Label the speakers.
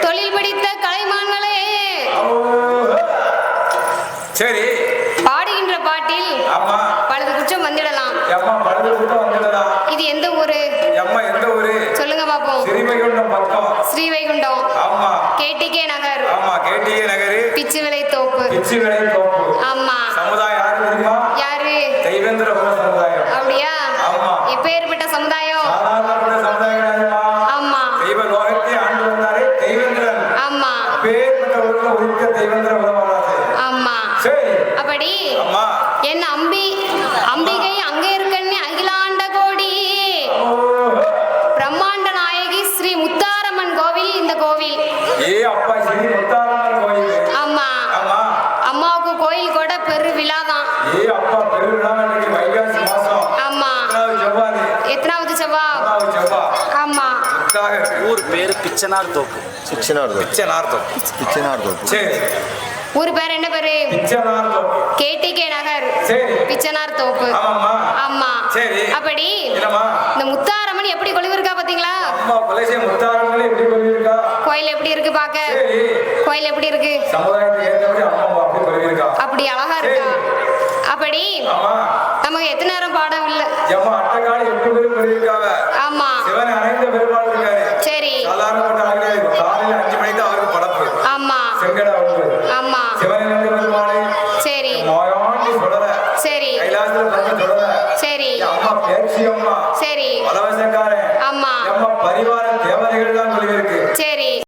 Speaker 1: தொழில் படித்த கலைமான்களே. சரி.
Speaker 2: பாடுகின்ற பாட்டில் பலது குற்றம் வந்துடலாம். இது எந்த ஊரு? சொல்லுங்க பாப்போம். ஸ்ரீவைகுண்டம் கேடிகே நகர். பிச்சு விலை தோப்பு. ஆமா.
Speaker 3: சமுதாயம் யாரு
Speaker 2: யாரு?
Speaker 3: தெய்வேந்திர சமுதாயம். ஆமா இதுக்காக
Speaker 1: ஊர் பேர் பிச்சனார் தோப்பு.
Speaker 4: பிச்சனார் தோப்பு.
Speaker 3: பிச்சை நார்த்தம்
Speaker 4: பிச்சனார் தோப்பு.
Speaker 3: சரி.
Speaker 2: ஊர் பேர் என்ன பேரு?
Speaker 3: பிச்சை நார்த்தம்
Speaker 2: கேடிகே நகர்.
Speaker 3: சரி.
Speaker 2: பிச்சனார் தோப்பு.
Speaker 3: ஆமாம்மா.
Speaker 2: ஆமா.
Speaker 3: சரி.
Speaker 2: அப்படி இந்த முத்தாரம்மன் எப்படி கொலுவிருக்கா பாத்தீங்களா?
Speaker 3: அம்மா கொலைசை முத்தாரங்களே எப்படி சொல்லியிருக்கா
Speaker 2: கோயில் எப்படி இருக்கு பாக்க?
Speaker 3: சரி.
Speaker 2: கோயில் எப்படி இருக்கு?
Speaker 3: சமுதாயத்துக்கு ஏற்றபடி அம்மா அப்படி சொல்லியிருக்கா
Speaker 2: அப்படி அழகா இருக்கா? அப்படி
Speaker 3: ஆமா.
Speaker 2: நமக்கு எத்தனை நேரம் பாடம் இல்ல?
Speaker 3: அட்டக்காளி எட்டு பேரும் சொல்லியிருக்காவ
Speaker 2: ஆமா.
Speaker 3: சிவன் அணைந்த பெருமாள் இருக்காரு